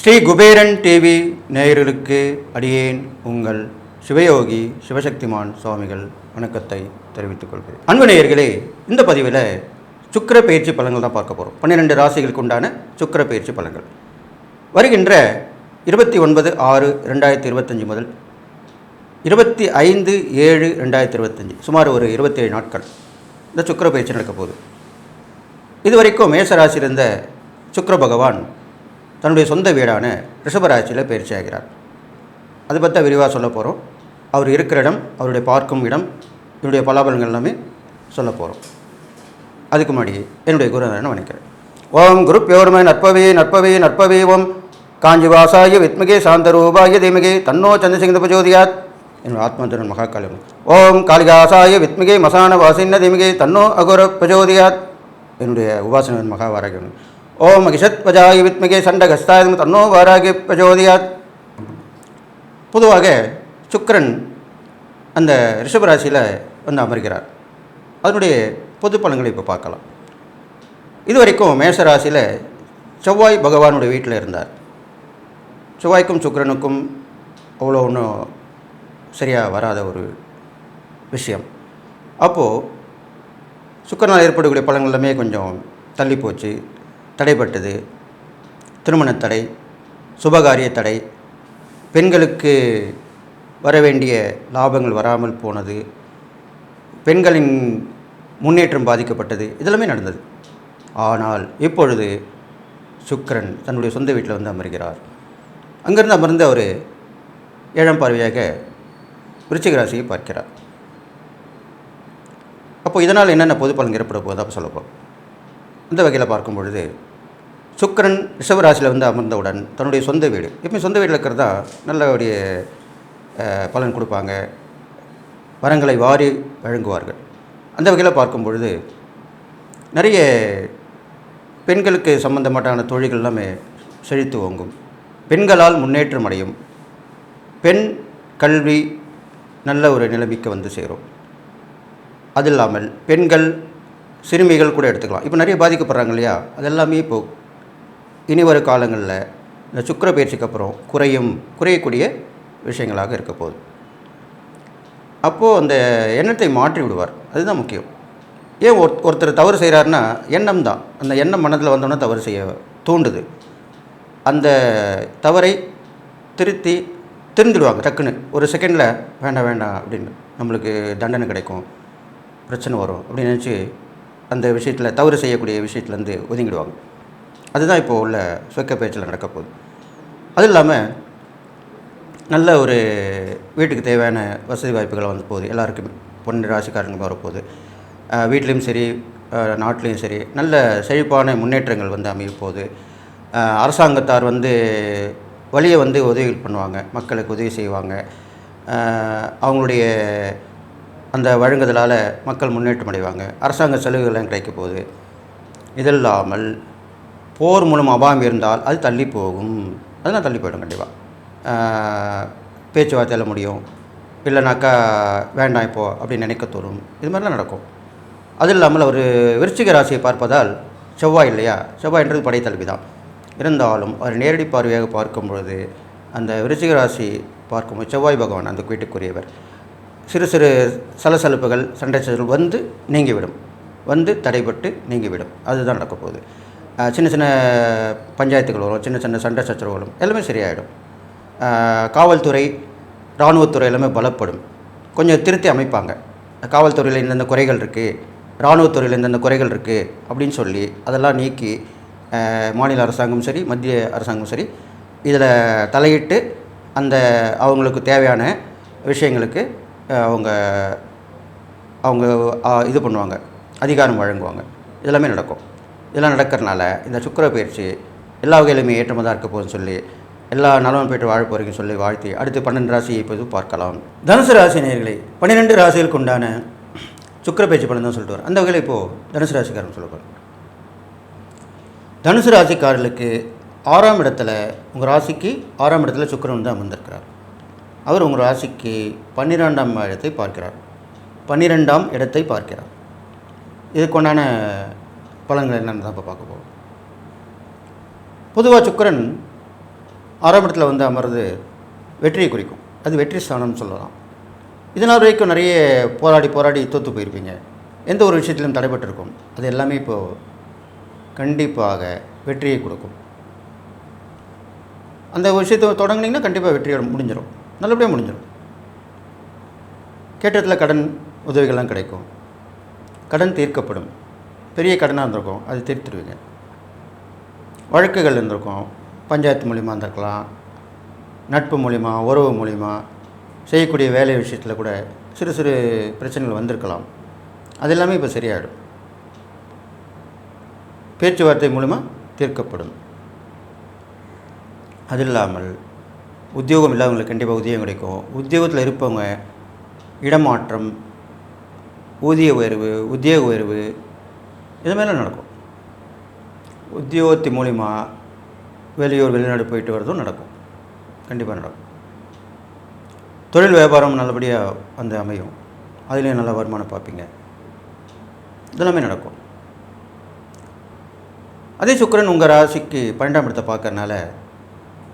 Sri Kuberan TV நேயர்களுக்கு அடியேன் உங்கள் சிவயோகி சிவசக்திமான் சுவாமிகள் வணக்கத்தை தெரிவித்துக் கொள்கிறேன். அன்பு நேயர்களே இந்த பதிவில் சுக்கர பயிற்சி பலன்கள் தான் பார்க்க போகிறோம் பன்னிரெண்டு ராசிகளுக்கு உண்டான சுக்கிர பயிற்சி பலன்கள். வருகின்ற இருபத்தி ஒன்பது ஆறு ரெண்டாயிரத்தி இருபத்தஞ்சி முதல் இருபத்தி ஐந்து ஏழு ரெண்டாயிரத்தி இருபத்தஞ்சி சுமார் ஒரு இருபத்தேழு நாட்கள். இந்த சுக்கர பயிற்சி நடக்க போகுது. இதுவரைக்கும் மேசராசியில் இருந்த பகவான் தன்னுடைய சொந்த வீடான ரிஷபராசியில் பயிற்சி ஆகிறார். அதை பற்றி விரிவாக சொல்ல போகிறோம் அவர் இருக்கிற இடம் அவருடைய பார்க்கும் இடம் என்னுடைய பலாபலங்கள் எல்லாமே சொல்ல போகிறோம் அதுக்கு முன்னாடி என்னுடைய குருநாதனை வணக்கிறேன் ஓம் குரு பியோர்மை நற்பவே நற்பவே நற்பவே ஓம். காஞ்சிவாசாய வித்மகே சாந்தரூபாய தீமகே தன்னோ சந்திரசிங்க பிரஜோதியாத் என்னோட ஆத்மந்திரன் மகாகாளி ஓம் காளிகாசாய வித்மிகை மசான வாசின்ன திமிகை தன்னோ அகுர பிரஜோதியாத். என்னுடைய உபாசனன் மகாவாராகியம் ஓம் அகிஷத் வித்மிகை வித்மிகே சண்டகஸ்தாயம் தன்னோ வாராகி பிரஜோதியாத். பொதுவாக சுக்கரன் அந்த ரிஷபராசியில் வந்து அமர்கிறார். அதனுடைய பொது பலன்களை இப்போ பார்க்கலாம். இதுவரைக்கும் மேஷராசியில் செவ்வாய் பகவானுடைய வீட்டில் இருந்தார். செவ்வாய்க்கும் சுக்கரனுக்கும் அவ்வளோ ஒன்றும் சரியாக வராத ஒரு விஷயம். அப்போது சுக்கரனால் ஏற்படக்கூடிய பலன்கள் எல்லாமே கொஞ்சம் தள்ளி போச்சு. தடைப்பட்டது திருமணத் தடை சுபகாரிய தடை பெண்களுக்கு வர வேண்டிய லாபங்கள் வராமல் போனது பெண்களின் முன்னேற்றம் பாதிக்கப்பட்டது இதெல்லாமே நடந்தது. ஆனால் இப்பொழுது சுக்கிரன் தன்னுடைய சொந்த வீட்டில் வந்து அமர்கிறார். அங்கிருந்து அமர்ந்து அவர் ஏழாம் பார்வையாக விருச்சிக ராசியை பார்க்கிறார். அப்போ இதனால் என்னென்ன பொது பலன் ஏற்பட போகுது அப்போ சொல்லப்போம் இந்த வகையில் பார்க்கும் பொழுது சுக்கிரன் ரிஷபராசியில் வந்து அமர்ந்தவுடன் தன்னுடைய சொந்த வீடு எப்பயும் சொந்த வீட்டில் இருக்கிறதா நல்லபடிய பலன் கொடுப்பாங்க. வரங்களை வாரி வழங்குவார்கள். அந்த வகையில் பார்க்கும் பொழுது நிறைய பெண்களுக்கு சம்பந்தமாட்டான தொழில்கள் எல்லாமே செழித்து ஓங்கும். பெண்களால் முன்னேற்றம் அடையும். பெண் கல்வி நல்ல ஒரு நிலைமைக்கு வந்து சேரும். அது இல்லாமல் பெண்கள் சிறுமிகள் கூட எடுத்துக்கலாம். இப்போ நிறைய பாதிக்கப்படுறாங்க இல்லையா? அது எல்லாமே இப்போ இனி வரும் காலங்களில் இந்த சுக்கிர பயிற்சிக்கு அப்புறம் குறையும் குறையக்கூடிய விஷயங்களாக இருக்க போகுது. அப்போது அந்த எண்ணத்தை மாற்றி விடுவார். அதுதான் முக்கியம். ஏன் ஒரு ஒருத்தர் தவறு செய்கிறாருன்னா எண்ணம் தான். அந்த எண்ணம் மனதில் வந்தோன்னே தவறு செய்ய தூண்டுது அந்த தவறை திருத்தி திருந்துடுவாங்க டக்குன்னு. ஒரு செகண்டில் வேண்டாம் வேண்டாம் அப்படின்னு நம்மளுக்கு தண்டனை கிடைக்கும் பிரச்சனை வரும் அப்படின்னு நினச்சி அந்த விஷயத்தில் தவறு செய்யக்கூடிய விஷயத்துலேருந்து ஒதுங்கிடுவாங்க. அதுதான் இப்போ உள்ள சொக்க பேச்சில் நடக்க போகுது. அது இல்லாமல் நல்ல ஒரு வீட்டுக்கு தேவையான வசதி வாய்ப்புகள் வந்து போகுது. எல்லாருக்குமே பொண்ணு ராசிக்காரங்க வரப்போகுது. வீட்லேயும் சரி நாட்டிலையும் சரி நல்ல செழிப்பான முன்னேற்றங்கள் வந்து அமைய போகுது அரசாங்கத்தார் வந்து வழியை வந்து உதவிகள் பண்ணுவாங்க மக்களுக்கு உதவி செய்வாங்க. அவங்களுடைய அந்த வழங்குதலால் மக்கள் முன்னேற்றம் அடைவாங்க. அரசாங்க செலவுகள்லாம் கிடைக்க போகுது. இதில்லாமல் போர் மூலம் அபாயம் இருந்தால் அது தள்ளி போகும். அதெல்லாம் தள்ளி போயிடும் கண்டிப்பாக பேச்சுவார்த்தையில் முடியும். இல்லைனாக்கா வேண்டாம் இப்போ அப்படின்னு நினைக்க தோணும். இது மாதிரிலாம் நடக்கும். அது இல்லாமல் ஒரு விருச்சிக ராசியை பார்ப்பதால் செவ்வாய் இல்லையா? செவ்வாய்ன்றது படைத்தல்வி தான் இருந்தாலும் அவர் நேரடி பார்வையாக பார்க்கும் பொழுது அந்த விருச்சிக ராசி பார்க்கும்போது செவ்வாய் பகவான் அந்த வீட்டுக்குரியவர். சிறு சிறு சலசலப்புகள் சண்டை சச்சரவுகள் வந்து நீங்கிவிடும். வந்து தடைபட்டு நீங்கிவிடும். அதுதான் நடக்க போகுது. சின்ன சின்ன பஞ்சாயத்துகள் வரும். சின்ன சின்ன சண்டை சச்சரவுகளும் எல்லாமே சரியாயிடும். காவல்துறை இராணுவத்துறை எல்லாமே பலப்படும். கொஞ்சம் திருத்தி அமைப்பாங்க. காவல்துறையில் இந்தந்த குறைகள் இருக்குது இராணுவத்துறையில் இந்தந்த குறைகள் இருக்குது அப்படின்னு சொல்லி அதெல்லாம் நீக்கி மாநில அரசாங்கமும் சரி மத்திய அரசாங்கம் சரி இதில் தலையிட்டு அந்த அவங்களுக்கு தேவையான விஷயங்களுக்கு அவங்க அவங்க இது பண்ணுவாங்க அதிகாரம் வழங்குவாங்க. இதெல்லாமே நடக்கும். இதெல்லாம் நடக்கிறனால இந்த சுக்கிர பயிற்சி எல்லா வகையிலுமே ஏற்றமாக தான் இருக்க போகுதுன்னு சொல்லி எல்லா நலமும் பெற்று வாழ போகிறீங்கன்னு சொல்லி வாழ்த்தி அடுத்து பன்னெண்டு ராசியை இப்போது பார்க்கலாம். தனுசு ராசி நேர்களை பன்னிரெண்டு ராசிகளுக்கு உண்டான சுக்கிர பயிற்சி பலன் தான் சொல்லிட்டு வரேன் அந்த வகையில் இப்போது தனுசு ராசிக்காரன் சொல்ல தனுசு ராசிக்காரர்களுக்கு ஆறாம் இடத்துல உங்கள் ராசிக்கு ஆறாம் இடத்துல சுக்கரன் வந்து அமர்ந்திருக்கிறார். அவர் உங்கள் ராசிக்கு பன்னிரெண்டாம் இடத்தை பார்க்கிறார். பன்னிரெண்டாம் இடத்தை பார்க்கிறார். இதுக்குண்டான பலன்கள் என்னென்னு தான் இப்போ பார்க்க போகிறோம் பொதுவாக சுக்கரன் ஆறாம் இடத்துல வந்து அமர்ந்து வெற்றியை குறிக்கும். அது வெற்றி ஸ்தானம்னு சொல்லலாம். இதனால் வரைக்கும் நிறைய போராடி போராடி தோற்று போயிருப்பீங்க. எந்த ஒரு விஷயத்திலும் தடைபட்டிருக்கும் அது எல்லாமே இப்போது கண்டிப்பாக வெற்றியை கொடுக்கும். அந்த விஷயத்தை தொடங்குனீங்கன்னா கண்டிப்பாக வெற்றியோட முடிஞ்சிடும் நல்லபடியாக முடிஞ்சிடும் கேட்டத்தில் கடன் உதவிகள்லாம் கிடைக்கும். கடன் தீர்க்கப்படும். பெரிய கடனாக இருந்திருக்கும். அது தீர்த்துடுவீங்க. வழக்குகள் இருந்திருக்கும். பஞ்சாயத்து மூலிமா இருந்திருக்கலாம். நட்பு மூலிமா உறவு மூலிமா செய்யக்கூடிய வேலை விஷயத்தில் கூட சிறு சிறு பிரச்சனைகள் வந்திருக்கலாம். அது எல்லாமே இப்போ சரியாயிடும். பேச்சுவார்த்தை மூலிமா தீர்க்கப்படும். அது இல்லாமல் உத்தியோகம் இல்லாதவங்களுக்கு கண்டிப்பாக உத்தியோகம் கிடைக்கும். உத்தியோகத்தில் இருப்பவங்க இடமாற்றம் ஊதிய உயர்வு உத்தியோக உயர்வு இது மாதிரிலாம் நடக்கும். உத்தியோகத்து மூலிமா வெளியூர் வெளிநாடு போயிட்டு வரதும் நடக்கும். கண்டிப்பாக நடக்கும். தொழில் வியாபாரம் நல்லபடியாக வந்து அமையும். அதுலேயும் நல்ல வருமானம் பார்ப்பீங்க. இதெல்லாமே நடக்கும். அதே சுக்கிரன் உங்கள் ராசிக்கு பன்னெண்டாம் இடத்தை பார்க்கறனால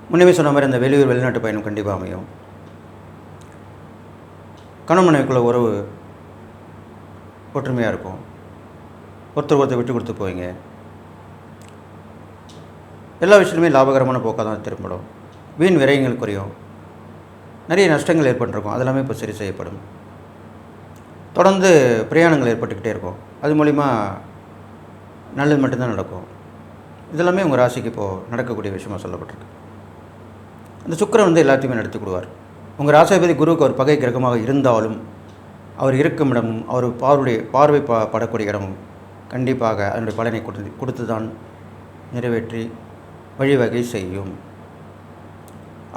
முன்னமே சொன்ன மாதிரி அந்த வெளியூர் வெளிநாட்டு பயணம் கண்டிப்பாக அமையும். கணவன் உறவு ஒற்றுமையாக இருக்கும். ஒருத்தர் ஒருத்தர் விட்டு கொடுத்து போவீங்க. எல்லா விஷயத்துலையுமே லாபகரமான போக்காக தான் திரும்படும் வீண் விரயங்கள் குறையும் நிறைய நஷ்டங்கள் ஏற்பட்டிருக்கும். அதெல்லாமே இப்போ சரி செய்யப்படும். தொடர்ந்து பிரயாணங்கள் ஏற்பட்டுக்கிட்டே இருக்கும். அது மூலிமா நல்லது மட்டும்தான் நடக்கும். இதெல்லாமே உங்கள் ராசிக்கு இப்போது நடக்கக்கூடிய விஷயமாக சொல்லப்பட்டிருக்கு. அந்த சுக்கரன் வந்து எல்லாத்தையுமே நடத்தி கொடுவார். உங்கள் ராசாதிபதி குருவுக்கு ஒரு பகை கிரகமாக இருந்தாலும் அவர் இருக்கும் இடமும் அவர் பார்வையுடைய பார்வை ப படக்கூடிய இடமும் கண்டிப்பாக அதனுடைய பலனை கொடுத்து கொடுத்து தான் நிறைவேற்றி வழிவகை செய்யும்.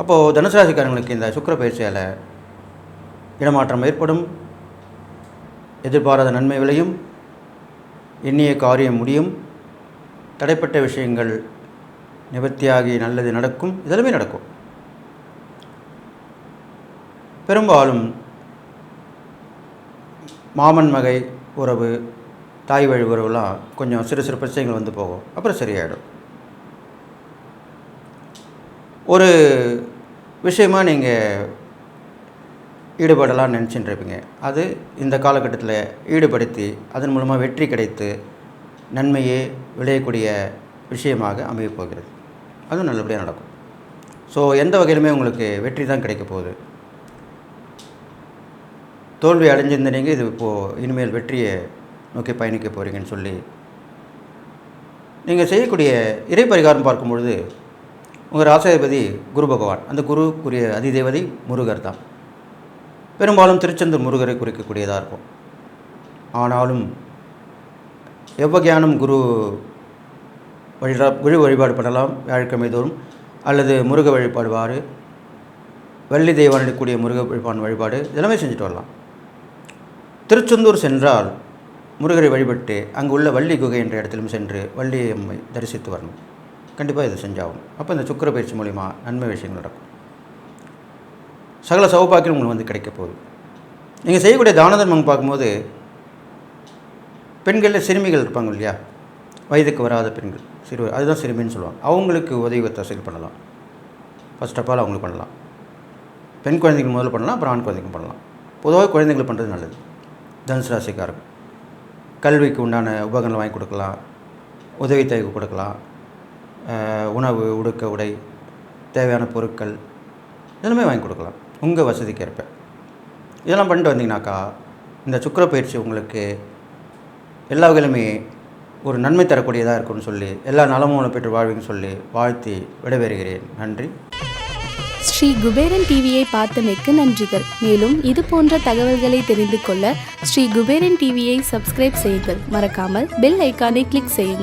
அப்போது தனுசராசிக்காரங்களுக்கு இந்த சுக்கிர பயிற்சியால் இடமாற்றம் ஏற்படும். எதிர்பாராத நன்மை விளையும். எண்ணிய காரியம் முடியும். தடைப்பட்ட விஷயங்கள் நிவர்த்தியாகி நல்லது நடக்கும் இதெல்லாமே நடக்கும். பெரும்பாலும் மாமன் மகை உறவு தாய் வழி உறவுலாம் கொஞ்சம் சிறு சிறு பிரச்சனைகள் வந்து போகும். அப்புறம் சரியாயிடும். ஒரு விஷயமாக நீங்கள் ஈடுபடலாம்னு நினச்சிட்டு இருப்பீங்க. அது இந்த காலகட்டத்தில் ஈடுபடுத்தி அதன் மூலமாக வெற்றி கிடைத்து நன்மையே விளையக்கூடிய விஷயமாக அமையப்போகிறது அதுவும் நல்லபடியாக நடக்கும். ஸோ எந்த வகையிலுமே உங்களுக்கு வெற்றி தான் கிடைக்க போகுது. தோல்வி அடைஞ்சிருந்த நீங்கள் இது இப்போது இனிமேல் வெற்றியை நோக்கி பயணிக்க போகிறீங்கன்னு சொல்லி நீங்கள் செய்யக்கூடிய இறை பரிகாரம் பார்க்கும்பொழுது உங்கள் ராசாதிபதி குரு பகவான் அந்த குருக்குரிய அதிதேவதை முருகர் தான். பெரும்பாலும் திருச்செந்தூர் முருகரை குறிக்கக்கூடியதாக இருக்கும். ஆனாலும் எவ்வகையானும் குரு வழிபா குரு வழிபாடு பண்ணலாம் வியாழக்கிழமை தோறும் அல்லது முருக வழிபாடுவார் வள்ளி தெய்வானுடைய கூடிய முருக வழிபாடு வழிபாடு இதெல்லாமே செஞ்சுட்டு வரலாம். திருச்செந்தூர் சென்றால் முருகரை வழிபட்டு அங்கு உள்ள வள்ளி குகை என்ற இடத்திலும் சென்று வள்ளி அம்மை தரிசித்து வரணும். கண்டிப்பாக இது செஞ்சாகும். அப்போ இந்த சுக்கிர பயிற்சி மூலிமா நன்மை விஷயங்கள் நடக்கும். சகல சௌபாக்கியம் உங்களுக்கு வந்து கிடைக்க போகுது. நீங்கள் செய்யக்கூடிய தான தர்மம் பார்க்கும்போது பெண்களில் சிறுமிகள் இருப்பாங்க இல்லையா? வயதுக்கு வராத பெண்கள் சிறுவர் அதுதான் சிறுமின்னு சொல்லுவாங்க. அவங்களுக்கு உதவி வசதி பண்ணலாம். ஃபர்ஸ்ட் ஆஃப் ஆல் அவங்களுக்கு பண்ணலாம். பெண் குழந்தைகள் முதல்ல பண்ணலாம் அப்புறம் ஆண் குழந்தைங்க பண்ணலாம். பொதுவாக குழந்தைங்களுக்கு பண்ணுறது நல்லது. தனுசு ராசிக்காரங்க கல்விக்கு உண்டான உபகரணம் வாங்கி கொடுக்கலாம். உதவி தேவை கொடுக்கலாம். உணவு உடுக்க உடை தேவையான பொருட்கள் இதெல்லாமே வாங்கி கொடுக்கலாம். உங்கள் வசதிக்கு ஏற்ப இதெல்லாம் பண்ணிட்டு வந்தீங்கனாக்கா இந்த சுக்கர பயிற்சி உங்களுக்கு எல்லா வகையிலுமே ஒரு நன்மை தரக்கூடியதாக இருக்கும்னு சொல்லி எல்லா நலமும் பெற்று வாழ்வின்னு சொல்லி வாழ்த்தி விடைபெறுகிறேன். நன்றி. ஸ்ரீ குபேரன் டிவியை பார்த்தமைக்கு நன்றிகள். மேலும் இது போன்ற தகவல்களை தெரிந்து கொள்ள ஸ்ரீ குபேரன் டிவியை சப்ஸ்கிரைப் செய்யுங்கள். மறக்காமல் பெல் ஐக்கானை கிளிக் செய்யுங்கள்.